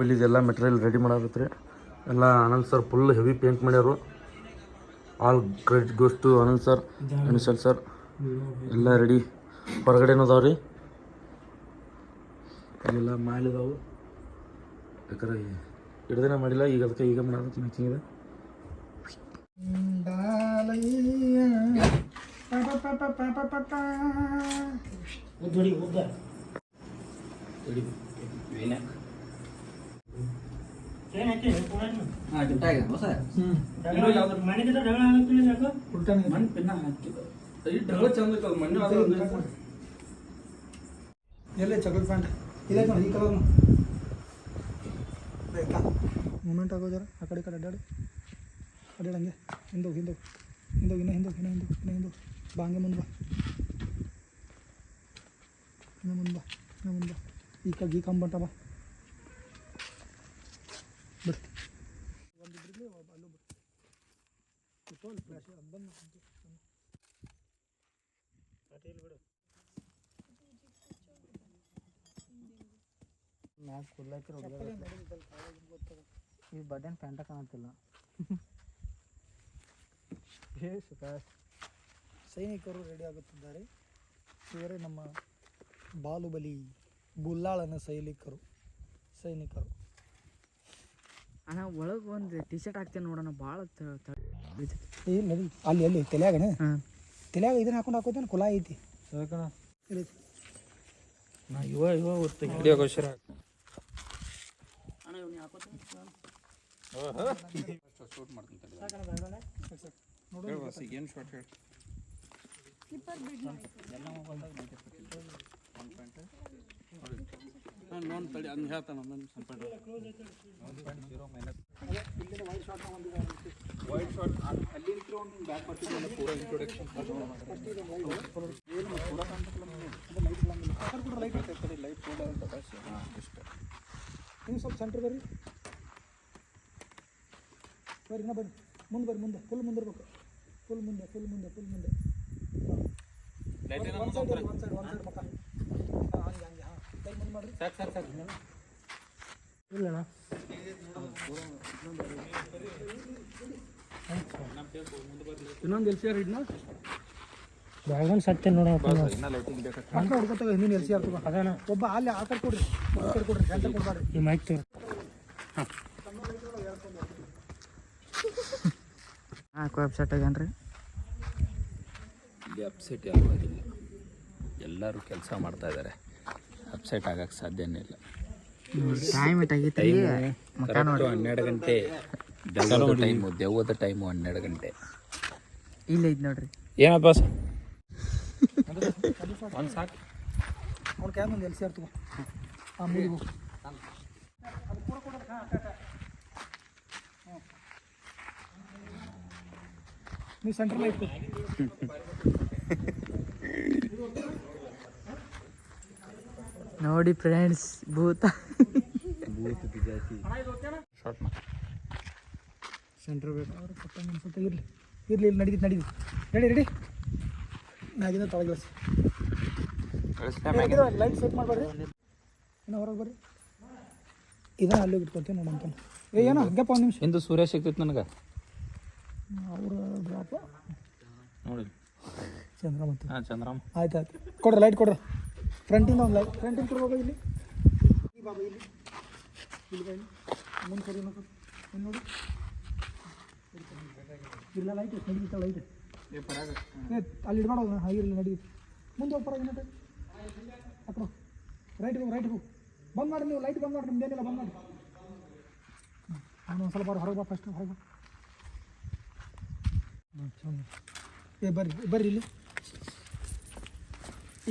ಬಾಹುಬಲಿದೆಲ್ಲ material ready ಮಾಡಾಕತ್ರಿ. ಎಲ್ಲ Anand sir full heavy paint ಮಾಡ್ಯಾರು. All credit goes to Anand sir ಅನಿಸಲ್ sir ಎಲ್ಲ ready ಹೊರಗಡೆನೂ ಅದಾವ ರೀ ಎಲ್ಲ ಮಾಡಿದಾವು ಯಾಕಂದ್ರೆ ಹಿಡ್ದೇನೆ ಮಾಡಿಲ್ಲ ಈಗ ಅದಕ್ಕೆ ಈಗ ಮಾಡೋದಕ್ಕೆ ಮ್ಯಾಚಿಂಗ್ ಇದೆ. ಎಲ್ಲೇ ಚಾಕ್ಲೇಟ್ ಪ್ಯಾಂಟ್ ಇದೆ ನೋಡಿ ಈ ಕಲರ್ ಬೇಕಾ ಮೂಮೆಂಟ್ ಆಗೋ ಜರ ಆ ಕಡೆ ಈ ಕಡೆ ಅಡ್ಡಾಡಿ. ಅಡ್ಡಾಡಿ ಹಂಗೆ. ಹಿಂದೋಗಿ ಹಿಂದೋಗಿ. ಹಿಂದೋಗಿ ಇನ್ನೂ ಹಿಂದೋಗಿ ಇನ್ನೂ ಹಿಂದೋಗಿ ಇನ್ನೂ ಹಿಂದೋಗಿ. ಬಾ ಹಂಗೆ ಮುಂದೆ ಬಾ. ಇನ್ನೂ ಮುಂದೆ ಬಾ ಇನ್ನೂ ಮುಂದೆ ಬಾ. ಈ ಕಡೆ ಈ ಕಂಬಂಟ ಬಾ ಬಿಡು ಒಂದು ಬಿಡ್ಲಿ ಅಲ್ಲೂ ಬಿಡು ಇಟ್ಟು ಫ್ಲಾಶ್ ಬಂದು ಈ ಬಟನ್ ಪ್ಯಾಂಟ ಕಾಣುತ್ತಿಲ್ಲ ಹೇ ಸೈನಿಕರು ರೆಡಿ ಆಗುತ್ತಿದ್ದಾರೆ. ಇವರೇ ನಮ್ಮ ಬಾಲುಬಲಿ ಬುಲ್ಲಾಳನ ಸೈನಿಕರು ಸೈನಿಕರು. ಅಣ್ಣ, ಒಳಗೆ ಒಂದು ಟಿ ಶರ್ಟ್ ಹಾಕ್ತೇನೆ ನೋಡೋಣ ಭಾಳ ಈ ನಡಿ ಅಲ್ಲಿ ಅಲ್ಲಿ ತಲೆಯಾಗನ? ಹಾಂ ತಲೆಯಾಗ ಇದನ್ನ ಹಾಕೊಂಡು ಹಾಕೋತೇನೆ ಕುಲ ಐತಿ. ಇಲ್ಲಿ. ನಾ ಇವ ಇವ ಹಿಡಿಯೋಕೋಸ್ಕರ ನೀವು ಸ್ವಲ್ಪ ಸೆಂಟ್ರ್ ಬರ್ರಿ ಬರ್ರಿ ನಾ ಬರ್ರಿ ಮುಂದೆ ಬರ್ರಿ ಮುಂದೆ ಫುಲ್ ಮುಂದಿರ್ಬೇಕು ಫುಲ್ ಮುಂದೆ ಫುಲ್ ಮುಂದೆ ಫುಲ್ ಮುಂದೆ ಒಂದು ಸೈಡ್ ಒಂದು ಸೈಡ್ ಒಂದು ಸೈಡ್ ಮಕ್ಕ ಹಾಂ ಹಂಗೆ ಹಂಗೆ ಹಾಂ. ಕೈ ಮುಂದೆ ಮಾಡ್ರಿ. ಸಾಕು ಸಾಕು ಸಾಕು. ಇಲ್ಲಣ್ಣ ಇನ್ನೊಂದು ಎಲ್ ಸಿ ಆರ್ ಹಿಡ್ನಾ ಬೆಳಗನ್ ಹಿಂದಿನ ಎಲ್ ಸಿ ಆರ್ ತಗೋ. ಅದೇನ ಒಬ್ಬ ಅಲ್ಲಿ ಆ ಕಡೆ ಕೊಡ್ರಿ ಆ ಕಡೆ ಕೊಡ್ರಿ ಸೆಂಟರ್ ಕೊಡ್ಬಾರ್ರಿ ಈ ಮೈಕ್ ತಗೋ. ಹಾಂ. ವೆಬ್ಸೈಟ್ ಆಗ್ಯಾನ್ರಿ. ಇಲ್ಲಿ ಅಪ್ಸೆಟ್ ಆಗೋದಿಲ್ಲ ಎಲ್ಲರೂ ಕೆಲಸ ಮಾಡ್ತಾ ಇದ್ದಾರೆ ಅಪ್ಸೆಟ್ ಆಗಕ್ಕೆ ಸಾಧ್ಯನೇ ಇಲ್ಲ. ಟೈಮ್ ಇಟ್ ಆಗೈತಿ ಮಕ ನೋಡಿ. ಹನ್ನೆರಡು ಗಂಟೆ. ಟೈಮ್ ಟೈಮು ದೆವ್ವದ ಟೈಮು ಹನ್ನೆರಡು ಗಂಟೆ. ಇಲ್ಲ ಐತಿ ನೋಡ್ರಿ. ಏನಪ್ಪ ಒಂದು ಸಾಕು. ಅವ್ನ ಕ್ಯಾಮ್ ಒಂದು ಎಲ್ ಸಿ ಆರ್ ತಗೋ ಹಾಂ ಮುಗಿದು ನೀವು ಸೆಂಟ್ರಲ್ ಇಟ್ಟು ನೋಡಿ ಫ್ರೆಂಡ್ಸ್ ಭೂತ. ಶಾರ್ಟ್ ಸೆಂಟ್ರ್ ಬೇಕು ಅವ್ರು ಕೊಟ್ಟ ಸ್ವಲ್ಪ ಇರಲಿ. ಇರಲಿ ಇಲ್ಲಿ ನಡೀತು ನಡೀತು. ರೆಡಿ ರೆಡಿ ಮ್ಯಾಗಿಂದ ತೊಳಗಿಳಿಸಿ ಲೈಟ್ ಸೆಟ್ ಮಾಡಬೇಡ್ರಿ. ಇನ್ನು ಹೊರಗೆ ಬರ್ರಿ. ಇದನ್ನ ಅಲ್ಲೇ ಬಿಟ್ಕೊತೀನಿ ನೋಡಂತ ಏ ಏನೋ ಹಂಗಪ್ಪ ಒಂದು ನಿಮಿಷ. ಇಂದು ಸೂರ್ಯ ಸಿಗ್ತೈತೆ ನನಗೆ. ಅವ್ರ ಡ್ರಾಪ ನೋಡಿ. ಚಂದ್ರ ಮತ್ತು ಹಾಂ ಚಂದ್ರಮ್ಮ ಆಯ್ತು ಆಯ್ತು. ಕೊಡ್ರಿ ಲೈಟ್ ಕೊಡ್ರಿ. ಫ್ರಂಟಿನ ಒಂದು ಲೈಟ್ ಫ್ರಂಟಿನ ಕೊಡ್ಬೇಕು ಇಲ್ಲಿ. ಈ ಬಾಬಾ ಇಲ್ಲಿ. ಇಲ್ಲಿ ಬಾಯಿ ಮುಂದೆ ಸರಿ ಮತ್ತು ನೋಡಿ. ಇಲ್ಲ ಲೈಟ್ ನಡೀತ ಲೈಟ್ ಅಲ್ಲಿ ಇಡ್ಬೇಡ ಹೈ ಇರಲಿ ಮುಂದೆ ಹೋಗಿ ಪರವಾಗಿ ನಟ ಅಕ್ಕ ರೈಟ್ ಹೋಗಿ ರೈಟ್ ಹೋಗಿ. ಬಂದ್ ಮಾಡಿ ನೀವು ಲೈಟ್ ಬಂದ್ ಮಾಡಿ ನಿಮ್ದೇನಿಲ್ಲ ಬಂದ್ ಮಾಡಿ. ನಾನು ಒಂದು ಸ್ವಲ್ಪ ಹೊರಗೆ ಬಾ ಫಸ್ಟ್ ಹೊರಗೆ ಬಾ. ಏ ಬರ್ರಿ ಬರ್ರಿ ಇಲ್ಲಿ.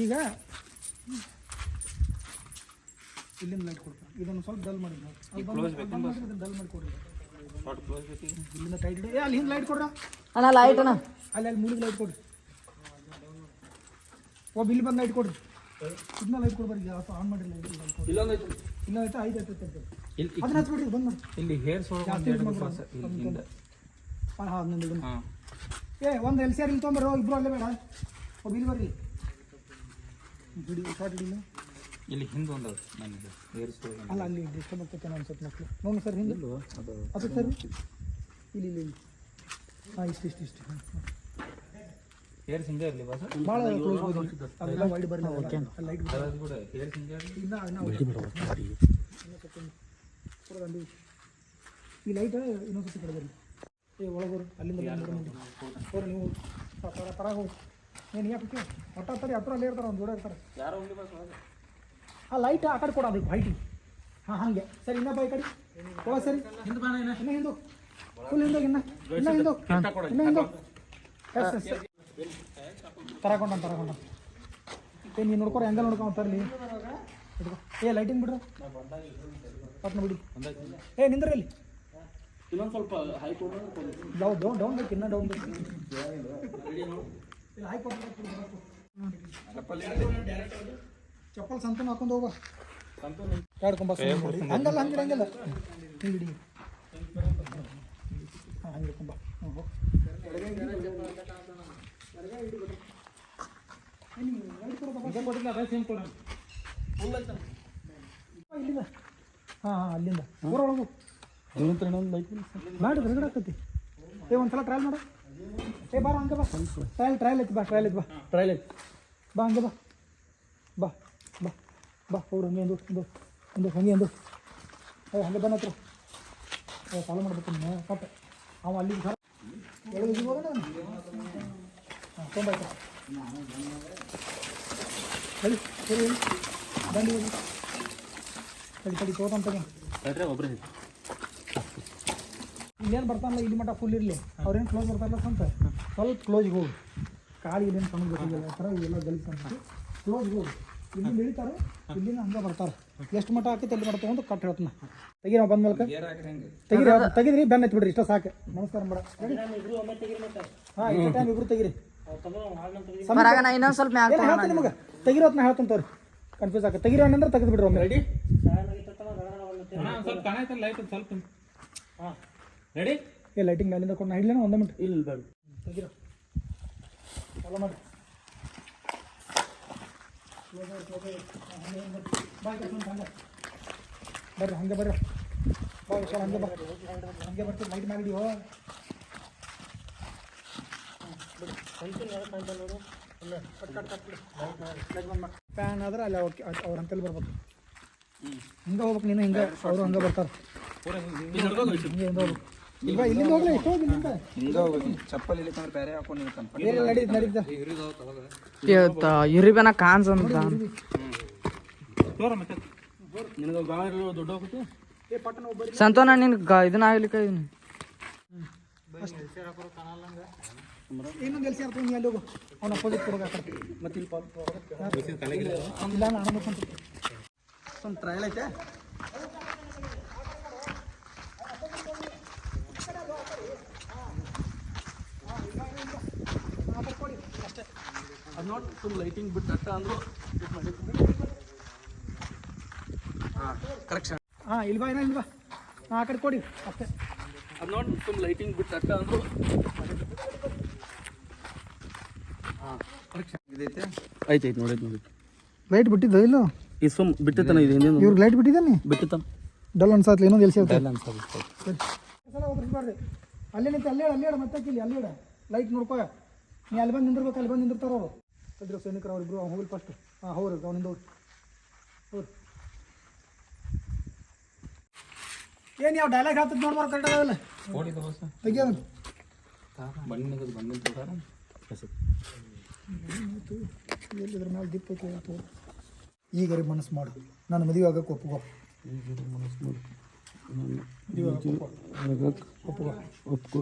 ಈಗ ಇಲ್ಲಿಂದ ಲೈಟ್ ಕೊಡ್ತಾರೆ ಇದನ್ನು ಸ್ವಲ್ಪ ಡಲ್ ಮಾಡಿ ಡಲ್ ಮಾಡಿ ಕೊಡ್ರಿ ಇಲ್ಲಿಂದ ಟೈಟ್ ಇಡಿ. ಏ ಅಲ್ಲಿ ಹಿಂದೆ ಲೈಟ್ ಕೊಡ್ರ? ಅಣ್ಣ ಲೈಟ್ ಅಣ್ಣ. ಅಲ್ಲಿ ಅಲ್ಲಿ ಮೂಲಿಗೆ ಲೈಟ್ ಕೊಡ್ರಿ ಒಬ್ಬ ಇಲ್ಲಿ ಬಂದು ಲೈಟ್ ಕೊಡ್ರಿ ಇದನ್ನ ಲೈಟ್ ಕೊಡ್ಬಾರಿ ಆನ್ ಮಾಡಿ ಲೈಟ್ ಇಲ್ಲ ಇಲ್ಲ ಐತೆ. ಐದು ಐತೆ ಐತೆ ಇಲ್ಲಿ ಅದನ್ನ ಹಚ್ಬಿಡ್ರಿ ಬಂದ್ ಇಲ್ಲಿ ಹೇರ್ಸ್ ಜಾಸ್ತಿ use ಮಾಡ್ಬೇಡ. ಹಿಂದೆ. ಹಾಂ ಹಾಂ ಹನ್ನೊಂದು ಏ ಒಂದು ಎಲ್ ಸಿ ಆರ್ ಇಲ್ಲಿ ತೊಗೊಂಬರೋ ಇಬ್ರು ಅಲ್ಲೇ ಬೇಡ. ಒಬ್ಬ ಇಲ್ಲಿ ಬರ್ರಿ ಇಲ್ಲಿ ಹಿಂದೆ ಒಂದು ನನಗೆ ಅಲ್ಲ ಅಲ್ಲಿ ಡಿಸ್ಟರ್ಬ್ ಆಗ್ತೈತೆ ಅನ್ಸುತ್ತೆ ಮಕ್ಕಳು ನೋಡಿ ಸರ್ ಹಿಂದೆ. ಅದು ಅದು ಸರ್? ಇಲ್ಲಿ ಇಲ್ಲಿ ಇಲ್ಲಿ. ಹಾಂ ಇಷ್ಟು ಇಷ್ಟು ಇಷ್ಟು. ಹಾಂ ಏರ್ಸ್ ಹಿಂಗೆ ಇರಲಿ ಬಸ್ ಭಾಳ ಕ್ಲೋಸ್ ಹೋಗಿ. ಅದೆಲ್ಲ ವೈಡ್ ಬರಲಿ ಲೈಟ್ ಕೂಡ ಹಿಂಗೆ ಈ ಲೈಟ್ ಇನ್ನೊಂದು ಕಡೆ ಬರಲಿ ಏ ಒಳಗೋರು ಅಲ್ಲಿಂದ ಹೋರಿ ನೀವು. ಪರ ಪರ ಹೋಗಿ. ಏನು ಯಾಕೆ ಒಟ್ಟ ಹತ್ತಾರೆ ಹತ್ರ ಅಲ್ಲೇ ಇರ್ತಾರೆ ಒಂದು ಜೋಡ ಇರ್ತಾರೆ. ಯಾರೋ ಒಂದು ಬಸ್ ಆ ಲೈಟ್ ಆ ಕಡೆ ಕೊಡೋದು ವೈಟಿ ಹಾಂ ಹಾಗೆ. ಸರಿ ಇನ್ನೊಬ್ಬ ಈ ಕಡೆ. ಕೊಡ ಸರಿ. ಹಿಂದೆ ಬಾಣ ಏನ ಇನ್ನ ಹಿಂದು. ಫುಲ್ ಹಿಂದೋಗಿ ಇನ್ನ. ಇನ್ನ ಹಿಂದೂ. ಇನ್ನ ಹಿಂದೂ. ಎಸ್ ಎಸ್ ತರಕೊಂಡ ತರಕೊಂಡ ಏ ನೀನು ನೋಡ್ಕೊರ ಹೆಂಗ ನೋಡ್ಕೊಂಡು ತರಲಿ. ಹಿಡ್ಕೊ. ಏ ಲೈಟಿಂಗ್ ಬಿಡ್ರಿ. ಪಟ್ನ ಬಿಡಿ. ಏ ನಿಂದ್ರಿ ಇಲ್ಲಿ ಇನ್ನೊಂದು ಸ್ವಲ್ಪ ಹೈ ಡೌನ್ ಡೌನ್ ಡೌನ್ ಬೇಕು ಇನ್ನೂ ಡೌನ್ ಬೇಕು. ಚಪ್ಪಲ್ ಸಂತನ ಹಾಕೊಂಡು ಹೋಗ. ಕಾಡ್ಕೊಂಬ ಹಂಗಲ್ಲ ಹಂಗಿಲ್ಲ ಹಂಗಲ್ಲ. ಹಿಂಗಿಡಿ ಹಾಂ ಹಂಗೆ ಹ್ಞೂ. ಇಲ್ಲಿಂದ. ಹಾಂ ಹಾಂ ಅಲ್ಲಿಂದ. ಊರೊಳಗು. ಮಾಡಿ ಹೊರಗಡೆ ಆಗ್ತೈತಿ ಏ ಒಂದ್ಸಲ ಟ್ರಯಲ್ ಮಾಡು. ಏ, ಬಾರ, ಹಂಗೆ ಬಾ. ಟ್ರಯಲ್ ಟ್ರಯಲ್ ಐತಿ ಬಾ ಟ್ರಯಲ್ ಐತಿ ಬಾ ಟ್ರಯಲ್ ಐತಿ ಬಾ, ಹಂಗೆ ಬಾ. ಬಾ ಬಾ ಬಾ, ಅವ್ರು ಹಂಗೆ ಎಂದು ಒಂದು ಒಂದು ಹಂಗೆ ಎಂದು ಏ, ಹಂಗೆ ಹತ್ರ ಏ ಫಾಲೋ ಮಾಡ್ಬೇಕು ನೀನು. ಕಟ್ ಅವ ಅಲ್ಲಿ ಸರ ಹಾಂ ತೊಂಬಾಯ್ತು ಹೇಳಿ ಸರಿ ಹೇಳಿ. ಬಂದು ಹೋಗಿ. ತಡಿ ತಡಿ ತಗೋತಂತ ಒಬ್ಬರೇ ಇಲ್ಲೇನು ಬರ್ತಾನಲ್ಲ ಇಲ್ಲಿ ಮಟ್ಟ ಫುಲ್ ಇರಲಿ. ಅವ್ರೇನು ಕ್ಲೋಸ್ ಬರ್ತಾರಲ್ಲ ಅಂತ ಸ್ವಲ್ಪ ಕ್ಲೋಸ್ಗೆ ಹೋಗು. ಕಾಲು ಇಲ್ಲೇನು ಸಣ್ಣ ಗೊತ್ತಿಲ್ಲ ಆ ಥರ ಇವೆಲ್ಲ ಗಲೀಜು ಅಂತ. ಕ್ಲೋಸ್ಗೆ ಹೋಗು. ಇಲ್ಲಿ ಇಳಿತಾರೆ ಇಲ್ಲಿಂದ ಹಂಗೆ ಬರ್ತಾರೆ. ಎಷ್ಟು ಮಟ್ಟ ಹಾಕಿ ತಲೆ ಮಾಡ್ತಾ ಒಂದು ಕಟ್ ಹೇಳ್ತಾನೆ. ತೆಗಿ ನಾವು ಬಂದ ಮೇಲೆ ತೆಗೀರಿ ತೆಗಿರಿ ಬೆನ್ನ ಎತ್ತಿ ಬಿಡ್ರಿ ಇಷ್ಟ ಸಾಕು. ನಮಸ್ಕಾರ ಮೇಡ. ಹಾಂ ಇಷ್ಟು ಟೈಮ್ ಇಬ್ರು ತೆಗಿರಿ. ಇನ್ನೊಂದ್ ಸ್ವಲ್ಪ ನಿಮಗೆ? ತೆಗಿರೋ ಹೊತ್ನ ಹೇಳ್ತಾನೆ ತೋರಿ. ಕನ್ಫ್ಯೂಸ್ ಆಗ ತೆಗಿರೋ ಅಂದ್ರೆ ತೆಗೆದು ಬಿಡ್ರಿ ಒಮ್ಮೆ. ರೆಡಿ ಸ್ವಲ್ಪ ಲೈಟ್ ಸ್ವಲ್ಪ. ಹಾಂ. ರೆಡಿ ಏ ಲೈಟಿಂಗ್ ಮೇಲಿಂದ ಕೊಟ್ಟು ನಾ ಹಿಡ್ಲೇನ ಒಂದೇ ಮಿನಿಟ್ ಇಲ್ಲ ಬೇಡ ತೆಗಿರೋ ಫಾಲೋ ಮಾಡಿ ಬರ್ರಿ ಹಂಗೆ ಬರ್ರಿ ಬಾ ವಿಶಾಲ ಹಂಗೆ ಬರ್ರಿ ಹಂಗೆ ಬರ್ತೀವಿ ಲೈಟ್ ಮಾಡಿ ಫ್ಯಾನ್ ಆದ್ರೆ ಅಲ್ಲಿ ಓಕೆ ಅವ್ರ ಅಂತಲ್ಲಿ ಬರ್ಬೇಕು ಹಿಂಗೆ ಹೋಗ್ಬೇಕು ನೀನು ಹಿಂಗೆ ಅವರು ಹಂಗೆ ಬರ್ತಾರೆ ಹಿಂಗೆ ಹಿಂಗೆ ಹೋಗ್ಬೇಕು ಇರಿಬೇನ ಕಾನ್ಸ್ ಅಂತ ನಿನಗೆ ಗಾಳ ದೊಡ್ಡ ಹೋಗುತ್ತೆ ಏ ಪಟ್ಟಣ ಒಬ್ಬರಿ ಸಂತೋನ ನಿನ್ ಇದನ್ನ ಆಗ್ಲಿಕ್ಕ ಇದನ್ನ ಇನ್ನೊಂದು ಎಲ್ಸಿ ಇರ್ತದೆ ನೀ ಅಲ್ಲಿ ಹೋಗು ಅವ್ನ ಅಪೋಸಿಟ್ ಕೊಡೋಕೆ ಆ ಕಡೆ ಮತ್ತೆ ಇಲ್ಲಿ ಇಲ್ಲ ನಾನು ಅನ್ಕೊಂತ ಒಂದು ಟ್ರಯಲ್ ಐತೆ ಅದು ನೋಡಿ ಫುಲ್ ಲೈಟಿಂಗ್ ಬಿಟ್ಟು ಅಷ್ಟ ಅಂದ್ರು ಹಾಂ ಕರೆಕ್ಷನ್ ಹಾಂ ಇಲ್ವಾ ಏನೋ ಇಲ್ವಾ? ಹಾಂ ಆ ಕಡೆ ಕೊಡಿ ಅಷ್ಟೇ. ಅದು ನೋಡಿ ಫುಲ್ ಲೈಟಿಂಗ್ ಬಿಟ್ಟು ಅಷ್ಟ ಅಂದ್ರು ಹಾಂ ಕರೆಕ್ಷನ್ ಇದೈತೆ ಐತೆ ಐತೆ ನೋಡಿ ನೋಡಿ. ಲೈಟ್ ಬಿಟ್ಟಿದ್ದು ಇಲ್ಲ? ಈ ಸುಮ್ ಬಿಟ್ಟಿತ್ತಾನ ಇದು ಹಿಂದಿನ ಇವ್ರಿಗೆ ಲೈಟ್ ಬಿಟ್ಟಿದ್ದಾನೆ. ಬಿಟ್ಟಿತ್ತಾನ ಡಲ್ ಅನ್ಸತ್ಲಿ ಇನ್ನೊಂದು ಎಲ್ಸಿ ಎಲ್ಲ ಅನ್ಸೋದು ಸಲ ಒದರಿಸ್ಬಾರ್ದು ಅಲ್ಲೇ ನಿಂತು ಅಲ್ಲೇ ಅಲ್ಲೇ ಮತ್ತೆ ಇಲ್ಲಿ ಅಲ್ಲೇ ಲೈಟ್ ನೋಡ್ಕೋ. ನೀ ಅಲ್ಲಿ ಬಂದು ನಿಂದಿರ್ಬೇಕು ಅಲ್ಲಿ ಬಂದು ನಿಂದಿರ್ತಾರ ಅವರು. ಇದ್ರು ಸೈನಿಕರು ಅವ್ರಿಬ್ರು ಅವ್ನು ಹೋಗಿ ಫಸ್ಟ್ ಹಾಂ ಹೌದು ಅವನಿಂದ ಹೋಗಿ ಹೌದು ಏನು ಯಾವ ಡೈಲಾಗ್ ಹೇಳ್ತದ ನೋಡ್ಬಾರ್ದು ಕರೆಕ್ಟ್ ಆಗಲ್ಲ. ತೆಗಿಯೋದು. ಬಂದಿನ ತೋಟಾರ ಎಲ್ಲಿದ್ರ ಮೇಲೆ ದಿಪ್ಪ ಕೇಳ್ತು ಈಗ ರೀ ಮನಸ್ಸು ಮಾಡು. ನಾನು ಮದುವೆ ಆಗಕ್ಕೆ ಒಪ್ಪುಗೋ ಮನಸ್ಸು ಆಗಕ್ಕೆ ಒಪ್ಪುಗೋ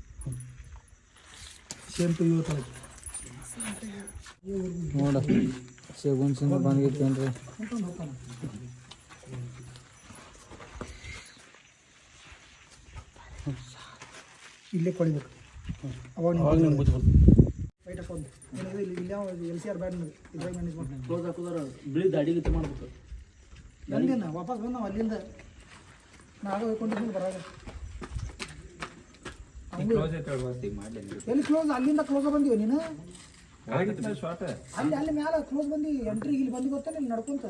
ಸೇಮ್ ಟು ಯುವರ್ ಕಲೆಕ್ಟ್ ನೋಡ. ಸೇಗುನ್ ಸಿಂಗ್ ಬಂದಿತ್ತೇನ್ರಿ ಇಲ್ಲೇ ಕೊಡಿಬೇಕು. ಅವಾಗ ಎಲ್ ಸಿ ಆರ್ ಬ್ಯಾಡ್ ಕ್ಲೋಸ್ ಹಾಕೋದ್ರ ಬಿಳಿ ದಾಡಿ ಗತಿ ಮಾಡ್ಬೇಕು. ನಂದೇನ ವಾಪಸ್ ಬಂದು ನಾವು ಅಲ್ಲಿಂದ. ನಾವು ಹೋಗ್ಕೊಂಡಿದ್ದು ಬರೋದು. ಎಲ್ಲಿ ಕ್ಲೋಸ್ ಅಲ್ಲಿಂದ ಕ್ಲೋಸ್ ಬಂದಿವ ನೀನು? ಅಲ್ಲಿ ಅಲ್ಲಿ ಮ್ಯಾಲ ಕ್ಲೋಸ್ ಬಂದಿ ಎಂಟ್ರಿ ಇಲ್ಲಿ ಬಂದು ಗೊತ್ತಾನೆ? ಇಲ್ಲಿ ನಡ್ಕೊಂತ.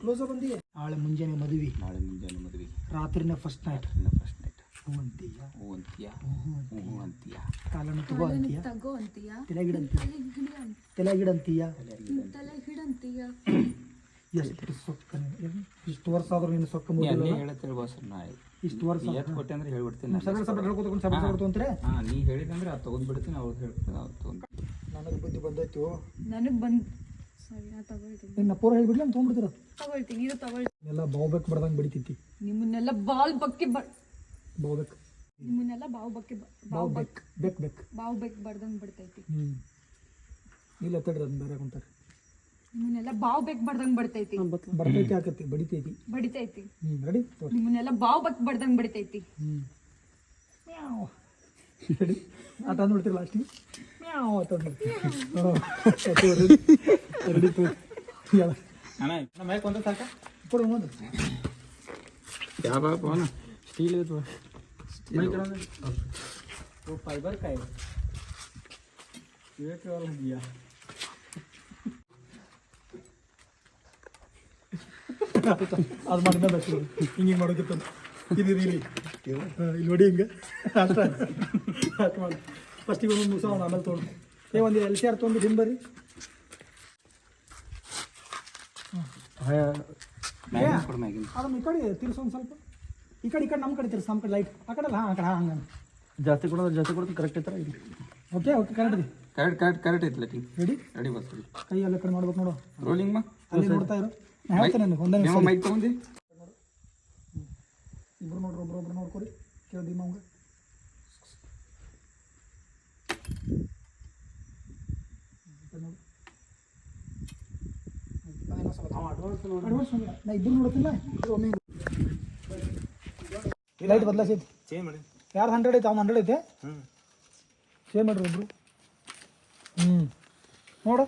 ಕ್ಲೋಸ್ ಬಂದಿ. ನಾಳೆ ಮುಂಜಾನೆ ಮದುವೆ. ನಾಳೆ ಮುಂಜಾನೆ ಮದುವೆ. ರಾತ್ರಿನ ಫಸ್ಟ್ ನೈಟ್ ಫಸ್ಟ್ ನೈಟ್ ಹೂ ಅಂತೀಯ ಹೂ ಅಂತೀಯ ಹೂ ಅಂತೀಯ ಕಾಲನ್ನು ತಗೋ ಅಂತೀಯ? ತಗೋ ಅಂತೀಯ? ತಲೆಗಿಡ ಅಂತೀಯ ತಲೆಗಿಡ ಅಂತೀಯ ತಲೆ ಹಿಡಂತೀಯ ಎಷ್ಟು ಸೊಕ್ಕ ಇಷ್ಟು ವರ್ಷ ಆದ್ರೂ ನೀನು ಸೊಕ್ಕ ನೀ ಮುಗಿಲ್ಲ ಸರ್ ಹೇಳತ್ತಿರ ಬಾಸ್ ನಾ ಇಷ್ಟು ವರ್ಷ ಎತ್ತು ಕೊಟ್ಟೆ ಅಂದ್ರೆ ಹೇಳ್ಬಿಡ್ತೀನಿ ನಾನು. ಸಪರೇಟ್ ಹೇಳ್ಕೊತಕೊಂಡು ಸಪರೇಟ್ ಸಬಳ ಅಂತಾರೆ ಹಾ ನೀ ಹೇಳಿದಂದ್ರೆ ಅದು ತೊಗೊಂಡ್ಬಿಡ್ತೀನಿ ಅವ್ರು ಹೇಳ್ತೀನಿ ಅವ್ರು ತೊಗೊಂಡು. ನನಗೆ ಬುದ್ಧಿ ಬಂದೈತು. ನನಗೆ ಬಂದ್ ಸರಿ ನಾ ತಗೊಳ್ತೀನಿ. ನಿನ್ನ ಪೂರ ಹೇಳ್ಬಿಡ್ಲಿ ಅಂತ ತೊಗೊಂಡ್ಬಿಡ್ತೀರ? ತಗೊಳ್ತೀನಿ ಇದು ತಗೊಳ್ತೀನಿ ಎಲ್ಲ ಬಾವ್ಬೇಕು ಬಡ್ದಂಗೆ ಬಡಿತೈತಿ ನಿಮ್ಮನ್ನೆಲ್ಲ ಬಾಲ್ ಬಕ್ಕಿ ಬ ಬಾವ್ಬೇಕು. ನಿಮ್ಮನ್ನೆಲ್ಲ ಬಾವು ಬಕ್ಕಿ ಬಾವು ಬಾವ್ ಬೆಕ್ ಬೆಕ್ ಬೆಕ್. ಬಾವು ಬೆಕ್ ಬಡ್ದಂಗೆ ಬಿಡ್ತೈತಿ. ಹ್ಞೂ ಇಲ್ಲ ತಡ್ರಿ ಅದನ್ನ ಬೇರೆ ಕುಂತಾರೆ ನಿಮ್ಮನ್ನೆಲ್ಲ ಬಾವು ಬೆಕ್ ಬಡ್ದಂಗ್ ಬಿಡ್ತೈತಿ ಬರ್ತೈತಿ ಹಾಕತ್ತಿ ಬಡಿತೈತಿ. ಬಡಿತೈತಿ. ಹ್ಞೂ ರೆಡಿ ತೋರಿ. ನಿಮ್ಮನ್ನೆಲ್ಲ ಬಾವು ಬೆಕ್ ಬಡ್ದಂಗ್ ಬಡಿತೈತಿ. ಹ್ಞೂ ಮ್ಯಾವ್. ರೆಡಿ ಆಟ ಅಂದ್ಬಿಡ್ತೀರಿ ಲಾಸ್ಟಿಗೆ ಮ್ಯಾವ್ ಆಟ ಅಂದ್ಬಿಡ್ತೀವಿ ರೆಡಿ ತೋರಿ ನಮ್ಮ ಮೈಕ್ ಒಂದೇ ಸಾಕ? ಕೊಡು ಒಂದು. ಯಾವ ಸ್ಟೀಲ್ ಇದು. ಮೈಕ್ ಫೈಬರ್ ಕಾಯಿ. ಅದು ಮಾಡಿದ ಬೆಸ್ಟ್ ಹಿಂಗೆ ಹಿಂಗೆ ಮಾಡೋದಿತ್ತು ಇದು ಇಲ್ಲಿ ಇಲ್ಲಿ ನೋಡಿ ಹಿಂಗೆ. ಅಷ್ಟೇ ಅಷ್ಟು ಮಾಡಿ. ಫಸ್ಟಿಗೆ ಒಂದೊಂದು ಮುಗಿಸ ಆಮೇಲೆ ತೊಗೊಂಡು. ಏ ಒಂದು ಎಲ್ ಸಿ ಆರ್ ತೊಗೊಂಡು ಮ್ಯಾಗಿನ್ ಅದನ್ನ ಈ ಕಡೆ ತಿರ್ಸು ಒಂದು ಸ್ವಲ್ಪ. ಈ ಕಡೆ ಈ ಕಡೆ ನಮ್ಮ ಕಡೆ ತಿರ್ಸು ನಮ್ಮ ಕಡೆ ಲೈಟ್ ಆ ಕಡೆ ಅಲ್ಲ ಹಾಂ ಆ ಕಡೆ ಹಂಗೆ ಜಾಸ್ತಿ ಕೊಡೋದು ಜಾಸ್ತಿ ಕೊಡೋದು ಕರೆಕ್ಟ್ ಐತರ ಇಲ್ಲಿ ಓಕೆ ಓಕೆ ಕರೆಕ್ಟ್ ಇದೆ. ಕರೆಕ್ಟ್ ಕರೆಕ್ಟ್ ಕರೆಕ್ಟ್ ಐತಿ ಲೈಟಿಂಗ್ ರೆಡಿ ರೆಡಿ ಬಸ್ ಕೈ ಎಲ್ಲ ಕಡೆ ಮಾಡ್ಬೇಕು ನೋಡು. ರೋಲಿಂಗ್ ಮಾ ಅಲ್ಲಿ ನೋಡ್ತಾ ಇರು. ಹೇಳ್ತೇನೆ ನನಗೆ ಒಂದೇ ನಿಮಿಷ ಯಾವ ಮೈಕ್ ತಗೊಂಡಿ. ಇಬ್ರು ನೋಡ್ರಿ ಒಬ್ರು ಒಬ್ರು ನೋಡ್ಕೊರಿ ಕೇಳಿ ನಮ್ಗೆ ಅವಂಗೆ ನಾ ಇಬ್ರು ನೋಡ್ತಿಲ್ಲ ಒಮ್ಮೆ ಲೈಟ್ ಬದಲಾಯಿಸೈತಿ ಚೇಂಜ್ ಮಾಡಿ. ಯಾರು ಹಂಡ್ರೆಡ್ ಐತೆ ಅವ್ನು ಹಂಡ್ರೆಡ್ ಐತೆ? ಸೇಮ್ ಮಾಡ್ರಿ ಒಬ್ರು. ಹ್ಞೂ ನೋಡು.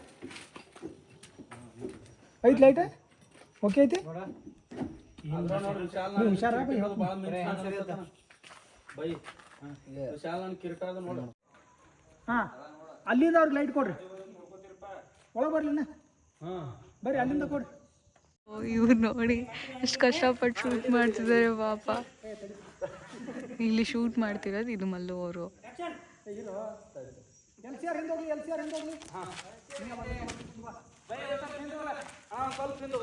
ಐತಿ ಲೈಟ್ ಓಕೆ ಐತಿ? ಹುಷಾರ ಹಾಂ ಅಲ್ಲಿಂದ ಅವ್ರಿಗೆ ಲೈಟ್ ಕೊಡ್ರಿ. ಒಳಗೆ ಬರ್ಲಿನ ಹಾಂ. ಬರ್ರಿ ಅಲ್ಲಿಂದ ಕೊಡ್ರಿ. ಇವ್ರು ನೋಡಿ ಎಷ್ಟು ಕಷ್ಟಪಟ್ಟು ಶೂಟ್ ಮಾಡ್ತಿದ್ದಾರೆ ಪಾಪ. ಇಲ್ಲಿ ಶೂಟ್ ಮಾಡ್ತಿರೋದು ಇದು ಮಲ್ಲು ಅವರು. ಎಲ್ ಸಿ ಆರ್ ಹಿಂದೆ ಹೋಗ್ಲಿ ಎಲ್ ಸಿ ಆರ್ ಹಿಂದೆ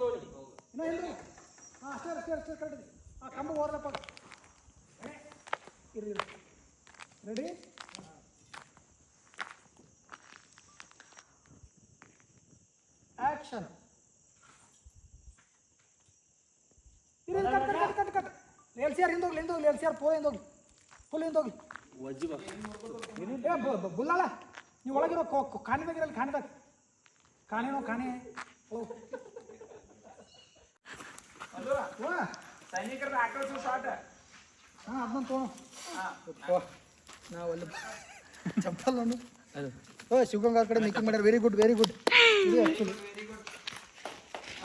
ಹೋಗಿ ಇನ್ನೂ ಹಿಂದೆ ಹಾಂ ಅಷ್ಟೇ ಅಷ್ಟೇ ಅಷ್ಟೇ ಕರೆಕ್ಟ್ ಹಾಂ ಕಂಬ ಓರ್ಲಪ್ಪ ಇರ್ರಿ ಇರ್ರಿ. ರೆಡಿ ಆಕ್ಷನ್ ಇರಿ cut cut cut cut L C R L R ಹಿಂದೋಗಿ ಹೋಗ್ಲಿ ಫುಲ್ ಹಿಂದೆ ಹೋಗ್ಲಿ. ವಜ್ಜಿ ಬುಲ್ಲಾಳ ನೀವು ಒಳಗಿರೋ ಕೊ- ಕೊ- ಕಾಣಿದಾಗಿರಲ್ಲ ಕಾಣಿದಾಗ. ಕಾಣೇನೋ ಕಾಣೆ ಓ ಸೈನಿಕರದ ಆಕಳಿಸು ಶಾರ್ಟ್ ಹಾಂ ಅದನ್ನ ತೊಗೊಳು ನಾವು ಅಲ್ಲಿ ಚಪ್ಪಲ್ ಒಂದು ಓ ಶಿವಗಂಗಾ ಕಡೆ ಮೇಕಿಂಗ್ ಮಾಡ್ಯಾರ ವೆರಿ ಗುಡ್ ವೆರಿ ಗುಡ್ ಇದು ಆ್ಯಕ್ಚುಲಿ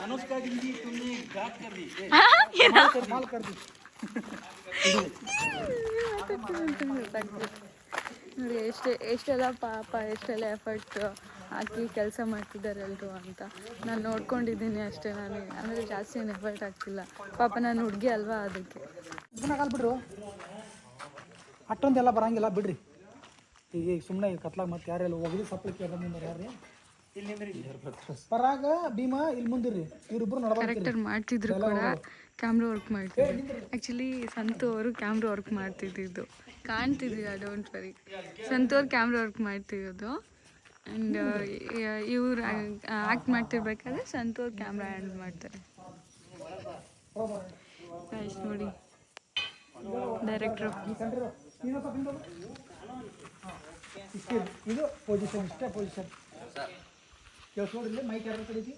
ಅನುಷ್ಕಾ ಗಿಂದಿ ತುಮ್ನೆ ಗಾತ್ ಕರ್ ದಿ ಮಾಲ್ ಕರ್ದಿ ನೋಡಿ ಎಷ್ಟು ಎಷ್ಟೆಲ್ಲ ಪಾಪ ಎಷ್ಟೆಲ್ಲ ಎಫರ್ಟ್ ಹಾಕಿ ಕೆಲಸ ಮಾಡ್ತಿದ್ದಾರೆ ಎಲ್ಲರೂ ಅಂತ. ನಾನು ನೋಡ್ಕೊಂಡಿದ್ದೀನಿ ಅಷ್ಟೇ ನಾನು. ಅಂದರೆ ಜಾಸ್ತಿ ಏನು ಎಫರ್ಟ್ ಆಗ್ತಿಲ್ಲ ಪಾಪ ನಾನು ಹುಡುಗಿ ಅಲ್ವಾ ಅದಕ್ಕೆ. ಬಿಡ್ರು ಅಷ್ಟೊಂದೆಲ್ಲ ಬರಂಗಿಲ್ಲ ಬಿಡ್ರಿ. ಈಗ ಈಗ ಸುಮ್ಮನೆ ಕತ್ಲಾಗ ಮತ್ತೆ ಯಾರೆಲ್ಲ ಸಪ್ಲಿಕ್ಕೆ ಬಂದಿದ್ದಾರೆ ಯಾರು ಪರಾಗ ಭೀಮಾ ಇಲ್ಲಿ ಮುಂದಿರ್ರಿ. ಇವ್ರಿಬ್ರು ಕ್ಯಾರೆಕ್ಟರ್ ಕರೆಕ್ಟರ್ ಮಾಡ್ತಿದ್ರು ಕೂಡ. ಕ್ಯಾಮ್ರಾ ವರ್ಕ್ ಮಾಡ್ತಿದ್ರು. ಆ್ಯಕ್ಚುಲಿ ಸಂತು ಅವರು ಕ್ಯಾಮ್ರಾ ವರ್ಕ್ ಮಾಡ್ತಿದ್ದಿದ್ದು. ಕಾಣ್ತಿದ್ದೀರಾ ಡೋಂಟ್ ವರಿ ಸಂತು ಅವ್ರು ಕ್ಯಾಮ್ರಾ ವರ್ಕ್ ಮಾಡ್ತಿರೋದು. ಆ್ಯಂಡ್ ಇವ್ರು ಆ್ಯಕ್ಟ್ ಮಾಡ್ತಿರ್ಬೇಕಾದ್ರೆ ಸಂತೋ ಅವ್ರು ಕ್ಯಾಮ್ರಾ ಹ್ಯಾಂಡಲ್ ಮಾಡ್ತಾರೆ. Guys, ನೋಡಿ. ಡೈರೆಕ್ಟ್ರು ಇದು ಪೊಸಿಷನ್ ಇಷ್ಟೇ ಪೊಸಿಷನ್ ಕೇಳಿಸ್ಕೊಡ್ರಿ. ಮೈಕ್ ಯಾರ ಕಡೆ ಐತಿ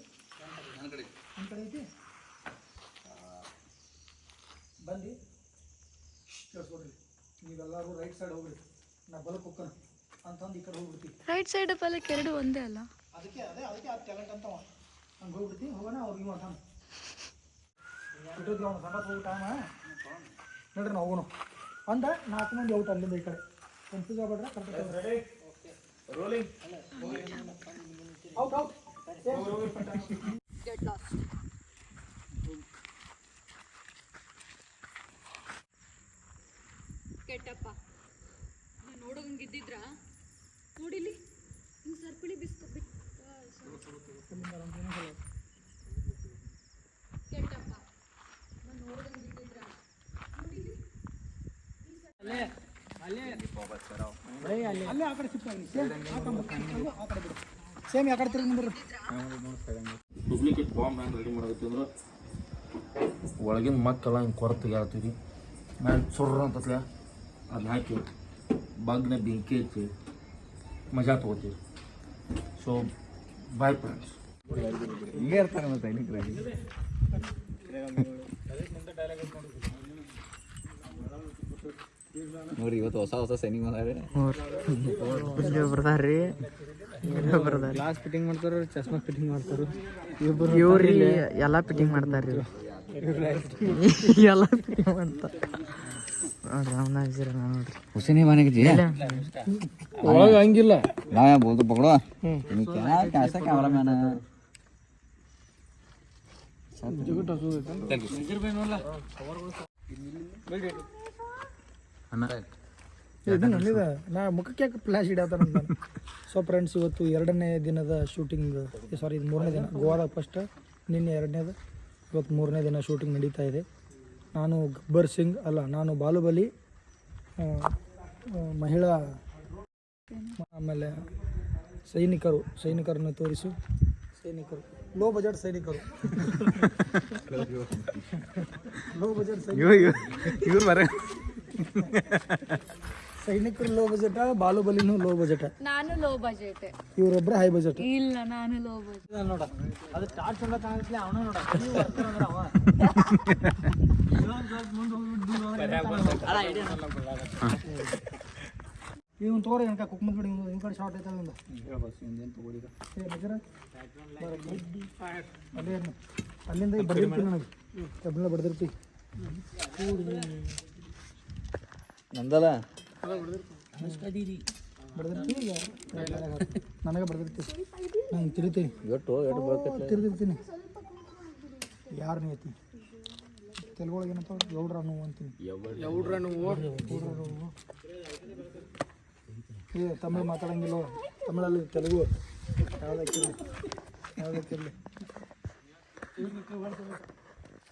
ನನ್ನ ಕಡೆ ಐತಿ ಬಂದು ಕೇಳಿಸ್ಕೊಡ್ರಿ ನೀವೆಲ್ಲರೂ ರೈಟ್ ಸೈಡ್ ಹೋಗ್ರಿ. ನಾ ಬಲಕ್ಕೆ ಹೋಗ್ತಾನೆ ಅಂತಂದು ಈ ಕಡೆ ಹೋಗ್ಬಿಡ್ತೀವಿ. ರೈಟ್ ಸೈಡ್ ಬಲಕ್ಕೆ ಎರಡು ಒಂದೇ ಅಲ್ಲ? ಅದಕ್ಕೆ ಅದೇ ಅದಕ್ಕೆ ಆ ಟ್ಯಾಲೆಂಟ್ ಅಂತ ಹಂಗೆ ಹೋಗ್ಬಿಡ್ತೀನಿ ಹೋಗೋಣ ಅವ್ರಿಗೆ ಮಾಡ್ತಾನೆ ಬಿಟ್ಟಿದ್ವಿ ಅವ್ನು ಸಣ್ಣ ನೋಡ್ರಿ ನಾವು ಹೋಗೋಣ. ಅಂದ ನಾಲ್ಕು ಮಂದಿ ಔಟ್ ಅಲ್ಲಿಂದ ಈ ಕಡೆ. ಕನ್ಫ್ಯೂಸ್ ಆಗ್ಬೇಡ್ರೆ ಕರೆಕ್ಟ್ ಔಟ್ ಔಟ್ ಕೆಟ್ಟಪ್ಪ ನೋಡಿಲಿ ಹಿಂಗೆ ಸರ್ಪಳಿ ಬಿಸ್ಕೊ ಕೆಟ್ಟಪ್ಪ. ನಾನು ಅಲ್ಲೇ ಆ ಕಡೆ ಅಲ್ಲೇ ಸೇಮ್ ಆ ಕಡೆ ಆ ಕಡೆ ಬಿಡು. ಸೇಮ್ ಆ ಕಡೆ ತಿರುಗಿ ನಿಂದ್ರಿ. ಡೂಪ್ಲಿಕೇಟ್ ಬಾಂಬ್ ಹೆಂಗೆ ರೆಡಿ ಮಾಡತ್ತೆ ಅಂದ್ರೆ? ಒಳಗಿನ ಮಕ್ಕಳ ಹಿಂಗೆ ಕೊರತೆಗೆ ಹಾಕ್ತೀವಿ ಮ್ಯಾಲೆ ಸುರ್ರ ಅಂತತ್ಲೆ ಅದನ್ನ ಹಾಕಿ. ಬಾಗ್ನ ಬೆಂಕಿ ಹಚ್ಚಿ ಮಜಾ ತೊಗೋತೀವಿ. ಸೊ ಬಾಯ್ ಫ್ರೆಂಡ್ಸ್ ಹಿಂಗೆ ಇರ್ತಾರೆ ಮತ್ತೆ ಸೈನಿಕರಾಗಿ ನೋಡಿ ಇವತ್ತು ಹೊಸ ಹೊಸ ಸೈನಿಕ ಬರ್ತಾರ್ರಿ ಗ್ಲಾಸ್ ಫಿಟ್ಟಿಂಗ್ ಮಾಡ್ತಾರ ಚಸ್ಮಾ ಫಿಟ್ಟಿಂಗ್ ಮಾಡ್ತಾರ? ಇವ್ರಿ ಎಲ್ಲ ಫಿಟ್ಟಿಂಗ್ ಮಾಡ್ತಾರ್ರಿ ಎಲ್ಲ ಫಿಟ್ಟಿಂಗ್ ಮಾಡ್ತಾರೆ ಹುಸೇನಿ ಹಂಗಿಲ್ಲ. ನಾ ಬೋದು ನಾ ಮುಖಕ್ಕೆ ಫ್ಲಾಶ್ ಇಡತ್ತಾರ ಸೊ ಫ್ರೆಂಡ್ಸ್ ಇವತ್ತು ಎರಡನೇ ದಿನದ ಶೂಟಿಂಗ್ ಸಾರಿ ಮೂರನೇ ದಿನ ಗೋವಾದಾಗ ಫಸ್ಟ್ ನಿನ್ನೆ ಎರಡನೇದು. ಇವತ್ತು ಮೂರನೇ ದಿನ ಶೂಟಿಂಗ್ ನಡೀತಾ ಇದೆ. ನಾನು ಗಬ್ಬರ್ ಸಿಂಗ್ ಅಲ್ಲ, ನಾನು ಬಾಲುಬಲಿ ಮಹಿಳಾ, ಆಮೇಲೆ ಸೈನಿಕರು, ಸೈನಿಕರನ್ನು ತೋರಿಸು. ಸೈನಿಕರು. ಲೋ ಬಜೆಟ್ ಸೈನಿಕರು. ಲೋ ಬಜೆಟ್ ಸೈನಿಕರು. ಸೈನಿಕರು ಲೋ ಬಜೆಟ್ ಬಾಲುಬಲಿನು ಲೋ ಬಜೆಟ್ ನಾನು ಲೋ ಬಜೆಟ್ ಇವರೊಬ್ಬರ ಹೈ ಬಜೆಟ್ ಇಲ್ಲ ನಾನು ಲೋ ಬಜೆಟ್ ನೋಡ. ಅದು ಚಾರ್ಜ್ ಚಲೋ ಕಾಣಿಸ್ಲಿ ಅವನ ನೋಡ. ಇವನ್ ತಗೋರಿ ಏನಕ ಕುಕ್ ಬಿಡಿ ಇವ್ ಕಡೆ ಶಾರ್ಟ್ ಐತಲ್ಲ ಒಂದು? ಅಲ್ಲೇ. ಅಲ್ಲಿಂದ ಬಡ್ದಿರ್ತೀನಿ ನನಗೆ. ಕಬ್ಬಿಣ ಬಡ್ದಿರ್ತಿ. ನಂದಲ್ಲ? ಬಡ್ದಿರ್ತಿ ನನಗೆ ಬಡ್ದಿರ್ತಿ ನಾನು ತಿರುತ್ತೀನಿ ಎಟ್ಟು ಎಟ್ಟು ಬರ್ತೈತೆ ತಿರ್ದಿರ್ತೀನಿ ಯಾರು ನೀತಿ ತೆಲುಗೊಳಗೆ ಏನಂತ ಗೌಡ್ರ ನೋವು ಅಂತೀನಿ. ಗೌಡ್ರ ನೋವು? ಏ ತಮಿಳು ಮಾತಾಡಂಗಿಲ್ಲ ತಮಿಳಲ್ಲಿ ತೆಲುಗು. ಯಾವುದಕ್ಕಿರಲಿ ಯಾವುದಕ್ಕಿರಲಿ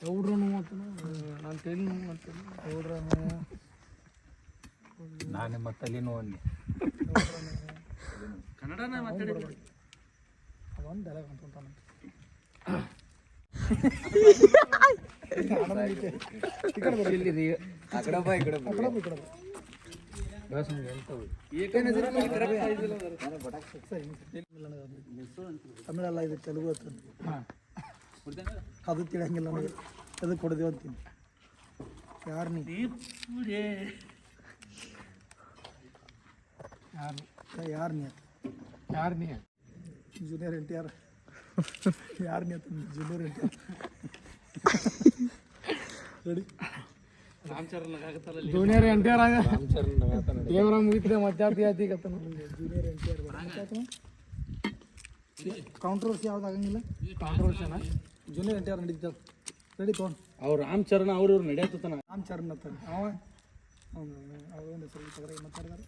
ಗೌಡ್ರ ನೋವು ಅಂತ ನಾನು ತೆಲುಗು ನೋವು ಅಂತೀನಿ. ಗೌಡ್ರ ನೋವು? ನಾನು ಮತ್ತೆ ಅಲ್ಲಿ ಅನ್ನಿ ಕಡೆ ಬಾ. ತಮಿಳಲ್ಲ ಇದು ತೆಲುಗು ಅಂತ ಅದು ತಿಳಿಯಂಗಿಲ್ಲ ನನಗೆ. ಅದು ಕೊಡದೇವು ಅಂತೀನಿ. ಯಾರು ನೀ? ಯಾರು ಯಾರು ನೀ ಯಾರು ನೀ? ಜೂನಿಯರ್ ಎನ್ ಟಿ ಆರ್ ಯಾರು ನೀ junior N T R ready junior N T R ಆಗ. ದೇವರ ಮುಗಿತಿದೆ ಮಧ್ಯಾಹ್ನ ಆತೀಗತ್ತ junior N T R controversy ಯಾವ್ದು ಆಗಂಗಿಲ್ಲ? ಕಾಂಟ್ರವರ್ಸಿನ ಜೂನಿಯರ್ ಎನ್ ಟಿ ಆರ್ ನಡೀತದೆ ರೆಡಿ ತೊಗೊಂಡು. ಅವ್ರು ರಾಮಚರಣ ಅವ್ರು ಇವ್ರು ನಡೆಯತ್ತಾನ ರಾಮ್ ಚರಣ್ ಅಂತ ಅವ? ಅವನ ಹೆಸರು ತಗರ ಮಾತಾಡಿದಾರೆ.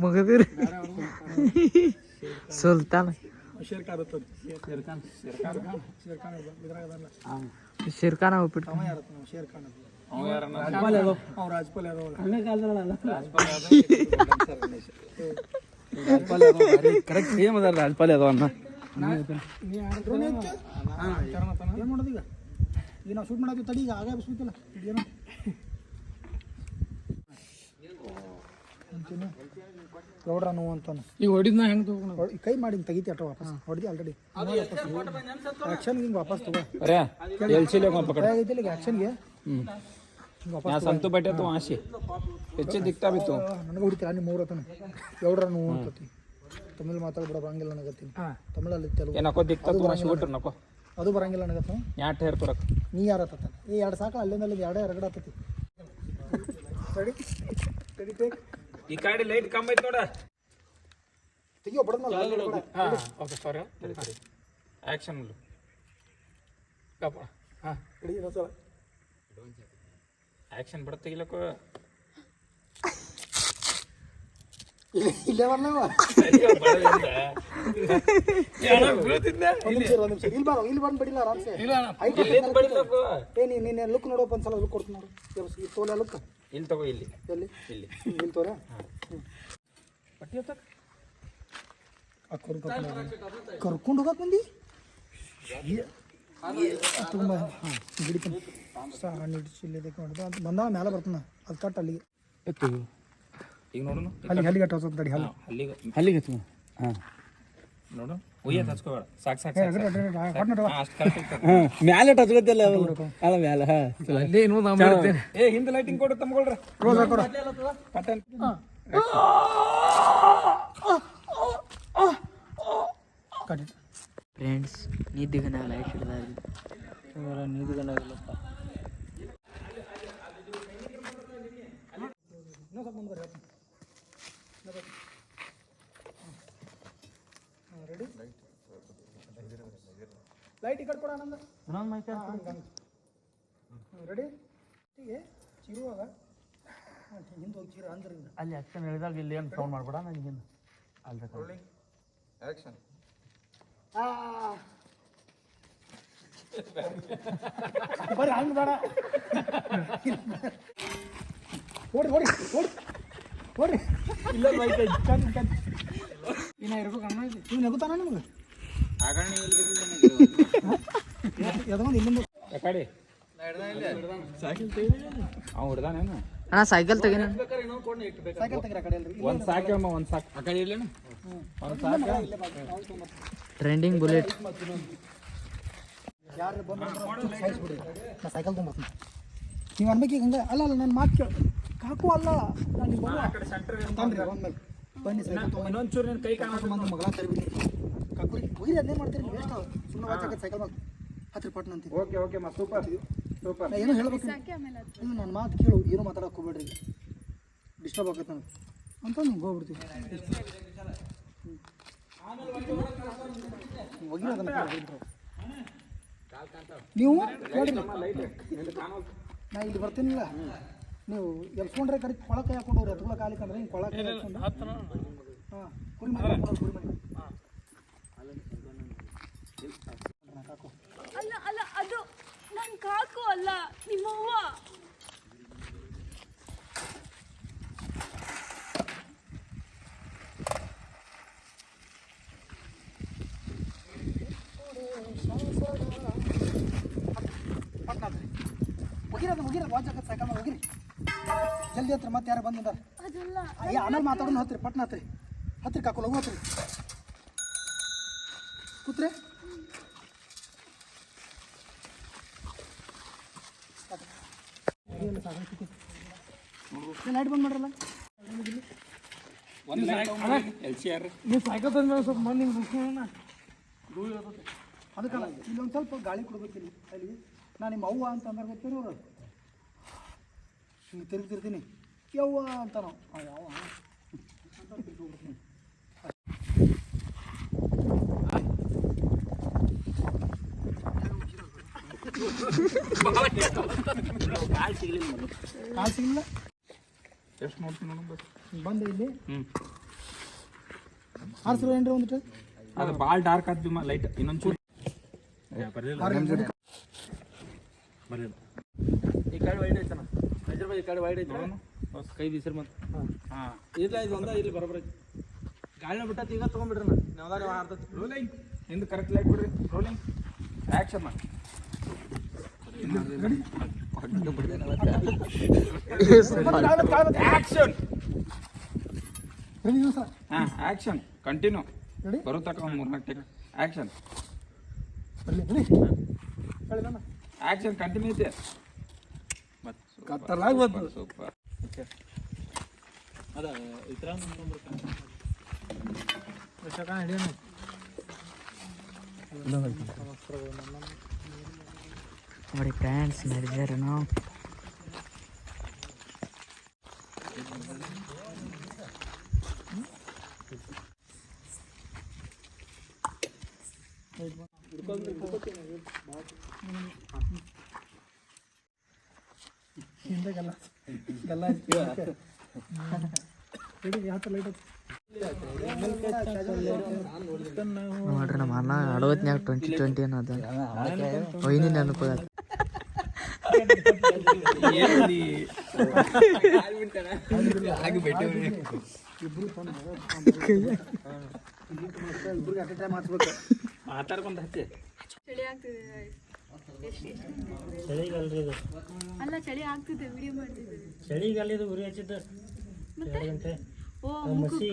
ಮಗದಿರಿ ಸುಲ್ತಾನ ಶೇರ್ ಖಾನ್ ಇರ್ತದೆ ಶೇರ್ ಖಾನ್ ಶೇರ್ ಖಾನ್ ಶೇರ್ ಖಾನ್ ಇದ್ರಾಗ ಅದಲ್ಲ ಶಿರ್ಕಾನ ಹೋಗ್ಬಿಟ್ಟು ಅವ ಯಾರತ್ತ ನಾವು ಶೇರ್ ಖಾನ್ ಅವ ರಾಜ್ಪಾಲ್ ಯಾದವ್ ಕರೆಕ್ಟ್ ಸೇಮ್ ಅದ ರಾಜ್ಪಾಲ್ ಯಾದವ್ ಅನ್ನ? ಏನು ಮಾಡೋದು ಈಗ? ಈಗ ನಾವು ಶೂಟ್ ಮಾಡೋದು ತಡಿ ಈಗ ಆಗ ಇಲ್ಲ. ಏನೋ? ಅಂತೀನಿ. ನೋವು ಅಂತಾನೆ. ಈಗ ಹೊಡಿದ್ನ ಹೆಂಗೆ ಕೈ ಮಾಡಿ ತೆಗಿತಿ ವಾಪಸ್. ಹೊಡ್ದಿ ಆಲ್ರೆಡಿ ಆಕ್ಷನ್ ಹಿಂಗೆ ವಾಪಸ್ ಆಗೈತಿ ಆಕ್ಷನ್ಗೆ ಹ್ಞೂ ವಾಪಸ್ ಹೆಚ್ಚು ದಿಕ್ತಾ ಬಿತ್ತು. ಮೂರು ಅಂತತಿ. ಬರಂಗಿಲ್ಲ ತಮಿಳಲ್ಲಿ ತೆಲುಗು. ದಿಕ್ತಾ ಅದು ಬರಂಗಿಲ್ಲ ಯಾಟ್ ನೀ ಯಾರು ಆತತಾನೆ ಎರಡು ಸಾಕು ಅಲ್ಲಿಂದ ಎರಡೇ ಎರಗಡೆ ಆತತಿ ಸರಿ ಈ ಗಾಡಿ ಲೈಟ್ ಕಮ್ಮಿ ಐತೆ ನೋಡ. ತೆಗಿಯೋ ಬಡದ್ನಲ್ಲ ಓಕೆ ಸಾರಿ ಆಕ್ಷನ್ ರೆಡಿ ಇನ್ನೊಂದ್ಸಲ ಆಕ್ಷನ್ ಬಡ ತೆಗಿಲಕ್ಕ. ಇಲ್ಲೇ ಇಲ್ಲಿ ಬಾ ಇಲ್ಲಿ ಬಂದು ಬಡಿಲ್ಲ ಆರಾಮ್ಸೆ. ನೀನು ಲುಕ್ ನೋಡಪ್ಪ ಒಂದ್ಸಲ ಲುಕ್ ಕೊಡ್ತೀನಿ ನೋಡು. ತೋಲೆ ಲುಕ್ ಇಲ್ಲಿ ತಗೋ ಇಲ್ಲಿ. ಎಲ್ಲಿ? ಇಲ್ಲಿ. ಇಲ್ಲಿ ತೋರ? ಕರ್ಕೊಂಡು ಹೋಗಕ್ ಬಂದಿ? ತುಂಬ ಹಾಂ ಹಿಡಿತೀನಿ ಸಣ್ಣ ಹಿಡಿಸಿ ಇಲ್ಲಿದಕ್ಕೆ ಮಾಡಿದೆ ಅಂತ ಬಂದ ಮೇಲೆ ಬರ್ತಾನ. ಅದು ಕಟ್ ಅಲ್ಲಿಗೆ. ಈಗ ನೋಡೋಣ? ಹಲ್ಲಿಗೆ ಅಲ್ಲಿಗೆ ಅಲ್ಲಿಗೆ ಹಾಂ ನೋಡು ಉಯ್ಯ ಹಚ್ಕೋಬೇಡ ಸಾಕು ಸಾಕು ಏ, ಅಗಡಿ, ಅಗಡಿ, ಅಗಡಿ, ಹೊಟ್ ನೋಡು. ಮ್ಯಾಲೆ ಟಚ್ಕೊತಿಲ್ಲ ಅಲ್ಲ ಮ್ಯಾಲೆ ಹಾಂ. ಏ ಹಿಂದೆ ಲೈಟಿಂಗ್ ಕೊಡು ಹಾಕೊಡು. ಫ್ರೆಂಡ್ಸ್ ಲೈಟ್ ಸ್ವಲ್ಪ ಮುಂದೆ ಬರ್ರಿ, ಹೇಳ್ತೀನಿ. ಇನ್ನೂ ಸ್ವಲ್ಪ. ಹಾಂ, ರೆಡಿ ಲೈಟ್ ಈ ಕಡೆ ಕೊಡ ಆನಂದ ರೆಡಿ ಹೀಗೆ ಚಿರುವಾಗ ಹಿಂದೆ ಹೋಗಿ ಚಿರು ಅಂದ್ರೆ ಹಿಂಗೆ. ಅಲ್ಲಿ ಅಕ್ಷನ್ ಹೇಳಿದಾಗ ಇಲ್ಲಿ ಏನು ಸೌಂಡ್ ಮಾಡ್ಬೇಡ ನನಗೇನು ಅಲ್ಲಿ ಆ. ಬರ್ರಿ ಹಂಗೆ ಬೇಡ. ಓಡಿ ಓಡಿ ಓಡಿ ಓಡಿ. ಇಲ್ಲ ಬೈಕ್ ಚಂದ ಚಂದ ಇನ್ನ ಇರ್ಬೇಕು ಅಣ್ಣ ಇವ್ ನಗುತ್ತಾನ ನಿಮ್ಗೆ? ಅಣ್ಣ ಸೈಕಲ್ ತೆಗಿನ? ಸೈಕಲ್ ತೆಗಿರ ಕಡೆ ಅಲ್ರಿ ಒಂದ್ ಸಾಕು ಅಮ್ಮ ಒಂದ್ ಸಾಕು. ಆ ಕಡೆ ಇಲ್ಲೇನು ಒಂದ್ ಸಾಕು. ಟ್ರೆಂಡಿಂಗ್ ಬುಲೆಟ್ ಸೈಕಲ್ ತೊಗೊಂಬರ್ತೀನಿ ನೀವು ಅನ್ಬೇಕು ಈಗ ಹಂಗೆ? ಅಲ್ಲ ಅಲ್ಲ ನಾನು ಮಾತು ಕೇಳ. ಕಾಕು ಅಲ್ಲ. ನಾನು ಬನ್ನಿ ಸೈಕಲ್ ತೊಗೊಂಡು ಇನ್ನೊಂಚೂರು ನಿನ್ ಕೈ ಕಾಣ ಮಂದಿ ಮಗಳ ತರಬಿನಿ. ಮಾಡ್ತೀರಿ ವೇಸ್ಟ್ ಸುಮ್ಮನೆ ವಾಚಕ ಸೈಕಲ್ ಹತ್ತಿರ ಅಂತೀವಿ ಓಕೆ ಓಕೆ ಮಾ ಸೂಪರ್ ಸೂಪರ್. ಏನೋ ಹೇಳ್ಬೇಕು ನನ್ನ ಮಾತು ಕೇಳು ಏನು ಮಾತಾಡಕ್ಕೆ ಹೋಗ್ಬೇಡ್ರಿ. ಡಿಸ್ಟರ್ಬ್ ಆಗತ್ತೆ ನನಗೆ. ಅಂತ ನಿಮ್ಗೆ ಹೋಗ್ಬಿಡ್ತೀವಿ. ನೀವು ನಾ ಇಲ್ಲಿ ಬರ್ತೀನಿಲ್ಲ. ನೀವು ಎಲ್ಸ್ಕೊಂಡ್ರೆ ಕಡೆ ಕೊಳ ಕೈ ಹಾಕೊಂಡು ಹೋಗ್ರಿ ಎತ್ಕೊಳ ಕಾಲಿಕ್ಕೆ ಅಂದ್ರೆ ಹಿಂಗೆ ಕೊಳ ಕೈ ಹಾಕೊಂಡು ಹಾಂ ಕುರಿ ಮಾಡಿ ಕುರಿ ಮನೆ ಅಲ್ಲ ಅಲ್ಲ ಅದು ನನ್ನ ಕಾಕು ಅಲ್ಲ ನಿಮ್ಮವ್ವ. ಪಟ್ನಾದ್ರಿ ಹೋಗಿರಿ ಅದು ಹೋಗಿರಿ ವಾಚ್ ಹಾಕತ್ತೆ ಸೈಕಲ್ ಹೋಗಿರಿ ಜಲ್ದಿ ಹತ್ರ ಮತ್ತೆ ಯಾರು ಬಂದಿದ್ದಾರೆ. ಅಯ್ಯ ಆಮೇಲೆ ಮಾತಾಡೋಣ ಹತ್ರಿ ಪಟ್ನ ಹತ್ರಿ. ಹತ್ತಿರ ಕಾಕು ಲಘು ಹತ್ರಿ ಕೂತ್ರೆ ಲೈಟ್ ಬಂದ್ ಮಾಡ್ರಲ್ಲ? ಒಂದ್ ಎಲ್ ಸಿ ಆರ್ ನೀವು ಸೈಕಲ್ ತಂದ್ಮೇಲೆ ಸ್ವಲ್ಪ ಮಂದಿ ಅದಕ್ಕಲ್ಲ ಇಲ್ಲೊಂದು ಒಂದು ಸ್ವಲ್ಪ ಗಾಳಿ ಕೊಡ್ಬೇಕಿಲ್ಲ ಅಲ್ಲಿ. ನಾನು ನಿಮ್ಮ ಅವ್ವ ಅಂತ ಅಂದ್ರೆ ಗೊತ್ತೇನು ಅವರು? ಹಿಂಗೆ ತಿರುಗ್ತಿರ್ತೀನಿ. ಯವ್ವ ಅಂತ ನಾವು. ಯಾವ. ಕಾಲ್ ಸಿಗಲಿಲ್ಲ. ಎಷ್ಟು ನೋಡ್ತೀನಿ ನೋಡು ಬಂದು ಇಲ್ಲಿ? ಹ್ಞೂ ಆರ್ಸಿರೋ ಏನ್ರಿ ಒಂದಿಟ್ಟು ಅದು ಭಾಳ ಡಾರ್ಕ್ ಆದ್ದು ಲೈಟ್ ಇನ್ನೊಂದು ಇನ್ನೊಂಚೂರು ಈ ಕಡೆ ವೈಡ್ ಐತನ ನಜರ್ ಈ ಕಡೆ ವೈಡ್ ಐತನ ಕೈ ಬೀಸರ್ ಮತ್ತೆ. ಹಾಂ. ಇಲ್ಲ ಇದು ಒಂದ ಇಲ್ಲಿ ಬರೋಬ್ಬರ ಐತಿ. ಗಾಳಿನ ಬಿಟ್ಟತಿ ಈಗ ತೊಗೊಂಡ್ಬಿಡ್ರಿ ನಾನು ನಾವ್ದಾಗ ಆರ್ತತಿ ರೋಲಿಂಗ್ ಹಿಂದೆ ಕರೆಕ್ಟ್ ಲೈಟ್ ಬಿಡ್ರಿ. ರೋಲಿಂಗ್ ಆ್ಯಕ್ಷನ್ ಮಾಡಿ. Action continue? ಬರೋ ತಕ ಒಂದು ಮೂರ್ನಾಲ್ಕು ಟೇಕ್ ಆಕ್ಷನ್ ಆಕ್ಷನ್ ಕಂಟಿನ್ಯೂ ಐತೆ ಕತ್ತಲಾಗಿ ಬಂತು ಸೂಪರ್ ನೋಡಿ ಫ್ರೆಂಡ್ಸ್ ನಡೆದಾರ ನಾವು ಹಿಂದೆ ಗಲ್ಲ ಗಲ್ಲ ಹಿಡಿ ಯಾವ ಥರ ಲೈಟ್ ನೋಡ್ರಿ ನಮ್ಮ ಅಣ್ಣ ಅಡವತ್ನ್ಯಾಗ ಟ್ವೆಂಟಿ ಟ್ವೆಂಟಿ ಅನ್ನೋದು ಒಯ್ನಿ ನೆನಪು ಇಬ್ರಿಗೆ ಅಟ್ ಟೈಮ್ ಹಾಕ್ಸ್ಬೇಕು ಮಾತಾಡ್ಕೊಂಡ್ ಹಚ್ಚಿ. ಚಳಿ ಆಗ್ತಿದೆ ಅಲ್ಲ ಚಳಿ ಆಗ್ತಿದೆ ವಿಡಿಯೋ ಮಾಡ್ತಿದ್ದೆ ಇದು ಉರಿ ಹಚ್ಚಿದ್ದ. ಎರಡು ಗಂಟೆ. ಓ ಮುಖಕ್ಕೆ.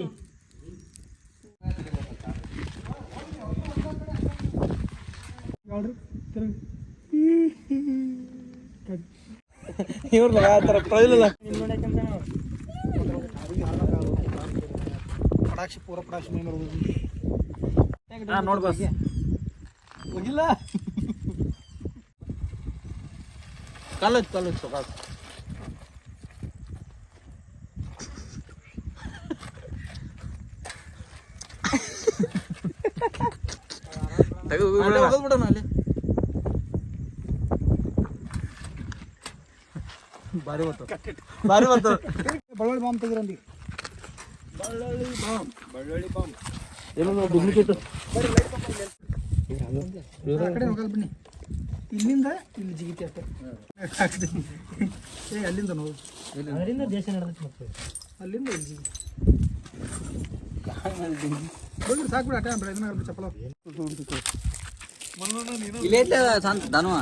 ನೋಡ್ರಿ ತಿರುಗಿ. ಇವ್ರಲ್ಲ ಯಾವ ಥರ ಟ್ರೈಲಲ್ಲ ಪಟಾಕ್ಷಿ ಪೂರ ಪಟಾಕ್ಷಿ ಮೈ ನೋಡ್ಬೋದು. ಹಾ ಹೋಗಿಲ್ಲ? ಹೋಗಿಲ್ಲ ಕಲ್ಲತ್ ಕಲ್ಲತ್ ಸಾಕು ಬಿಡೋಣ ಅಲ್ಲಿ. ಭಾರಿ ಬಂತು ಭಾರಿ ಬಂತು ಬಳ್ಳೊಳ್ಳಿ ಬಾಂಬ್ ತೆಗಿರಂದಿ ಏನೋ ಬಾಂಬ್ ಆ ಕಡೆ ಹೋಗಲ್ಲ ಬನ್ನಿ. ಇಲ್ಲಿಂದ ಇಲ್ಲಿ ಜಿಗಿತಿ ಅಷ್ಟೇ. ಏ ಅಲ್ಲಿಂದ ನೋಡು ಅಲ್ಲಿಂದ ದೇಶ ನಡೆದೈತೆ ಮತ್ತೆ. ಅಲ್ಲಿಂದ ಇಲ್ಲಿ ಜಿಗಿ ಹೋಗ್ಬಿಡು ಸಾಕು ಬಿಡ ಅಟೆ ಚಪ್ಪಲ ಇಲ್ಲೇ ಧನುವ.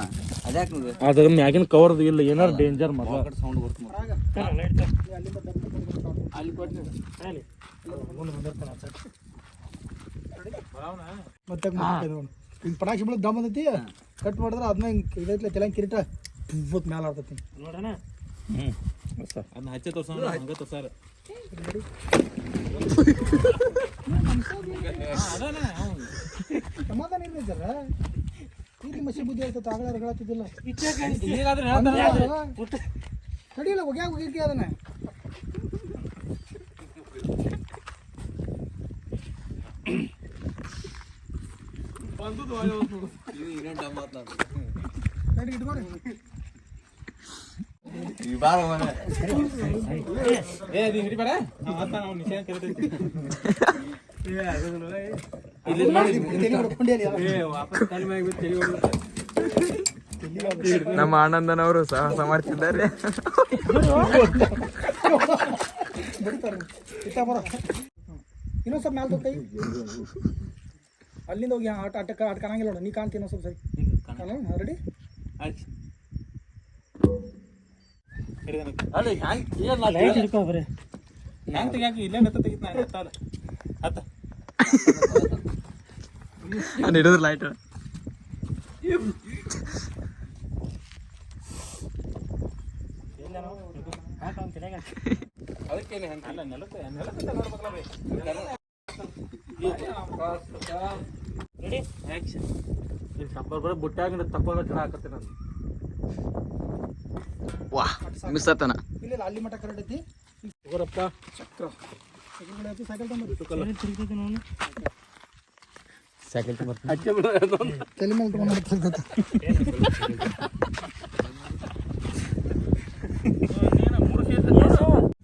ಅದ್ರ ಮ್ಯಾಗಿನ ಕವರ್ ಇಲ್ಲ ಏನಾರ ಡೇಂಜರ್ ಮೊದಲ ಸೌಂಡ್. ಮತ್ತೆ ಹಿಂಗೆ ಪಟಾಕ್ಷಿ ಬೆಳಗ್ಗೆ ದಮ್ ಬಂದೈತಿ? ಕಟ್ ಮಾಡಿದ್ರೆ ಅದನ್ನ ಹಿಂಗೆ ಇದೈತ್ಲೆ ತಲೆ ಕಿರೀಟ ಬುತ್ ಮ್ಯಾಲ ಆಡ್ತೈತಿ. ನೋಡೋಣ ಅದನ್ನ ಹಚ್ಚೆ ತೋರ್ಸೋಣ ಹಂಗ ತೋರ್ಸಾರ ಸಮಾಧಾನ ಇಲ್ಲ ಜರ. ಇಲ್ಲಿ ಮಸಿ ಬುದ್ಧಿ ಇರ್ತೈತೆ ಆಗಲೇ ಹೇಳತ್ತಿದ್ದಿಲ್ಲ. ತಡಿಯಲ್ಲ ಒಗ್ಯಾಗ ಹೋಗಿರ್ತಿ ಅದನ್ನ? ತಡಿ ಇಟ್ಕೊಡಿ ಏ ಅದು ಹಿಡಿಬೇಡ ಆತ ನಾವು ನಿಶಾನ್ ನಮ್ಮ ಆನಂದನವರು ಸಾಹಸ ಮಾಡ್ತಿದ್ದಾರೆ ಇನ್ನೊಂದು ಸ್ವಲ್ಪ ಮ್ಯಾಲ ಕೈ. ಅಲ್ಲಿಂದ ಹೋಗಿ ಆಟ ಆಟಕ್ಕೆ ಆಟ ಕಾಣಂಗಿಲ್ಲ ನೋಡು. ನೀ ಕಾಣ್ತಿ ಇನ್ನೊಂದು ಸ್ವಲ್ಪ ಸರಿ. ಕಾಣ ರೆಡಿ ಅಲ್ಲ ಹಿಡಿದನ. ಅಲ್ಲಿ ಹ್ಯಾಂಗ್ ಏನ್ ಲೈಟ್ ಹಿಡ್ಕೊ ಬರೀ. ಹೆಂಗ್ ತೆಗ್ಯಾಕ ಇಲ್ಲೇ ನೆತ್ತ ತೆಗಿತ್ ನಾ ಹತ್ತಾದ ಹಿಡಿದ್ರ ಲೈಟ್ ಅದಕ್ಕೇನೆ ಹಂಗ ಅಲ್ಲ ನೆಲಕ್ಕೆ ನೆಲಕ್ಕೆ ತಗೊಂಡ್ಬೇಕಲ್ಲ ಬೈ ರೆಡಿ ಆಕ್ಷನ್ ಈ ಸಂಬರ್ ಬರೀ ಬುಟ್ಟ್ಯಾಗ ತಕ್ಕೊಂಡು ಜನ ನಾನು ವಾ ಮಿಸ್ ಆತನ ಇಲ್ಲ ಅಲ್ಲಿ ಮಠ ಚಕ್ರ ಸೈಕಲ್ ಸೈಕಲ್ ತಂದು ತಿರುಗ್ತೈತೆ ನೋಡು ಸೈಕಲ್ ಹಚ್ಚೆ ಬಿಡ ತಲೆ ಮೇಲೆ ತೊಗೊಂಡು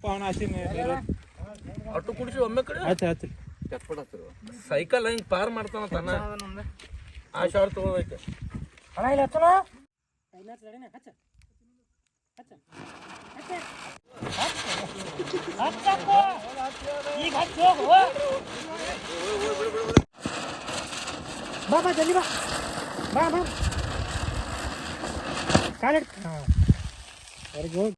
ಪಾವನ ಆಚೆ ಅಟ್ಟು ಕುಡಿಸಿ ಒಮ್ಮೆ ಕಡೆ ಆಯ್ತು ಆಯ್ತು ಸೈಕಲ್ ಹಿಂಗ್ ಪಾರ್ ಮಾಡ್ತಾನ ತನ್ನ ಆ ಶಾರ್ಟ್ ತಗೋಬೇಕು. ಅಣ್ಣ ಇಲ್ಲಿ ಹಚ್ಚೋಣ ಇಲ್ಲ ರೆಡಿನ ಹಚ್ಚ ಹಚ್ಚ ಹಚ್ಚಕ್ಕೋ ಈಗ ಹಚ್ಚ ಹೋಗು. ಬಾ ಬಾ ಜಲ್ದಿ ಬಾ ಬಾ ಬಾ ಕಾಲಿಡ್ ಹಾಂ ವೆರಿ ಗುಡ್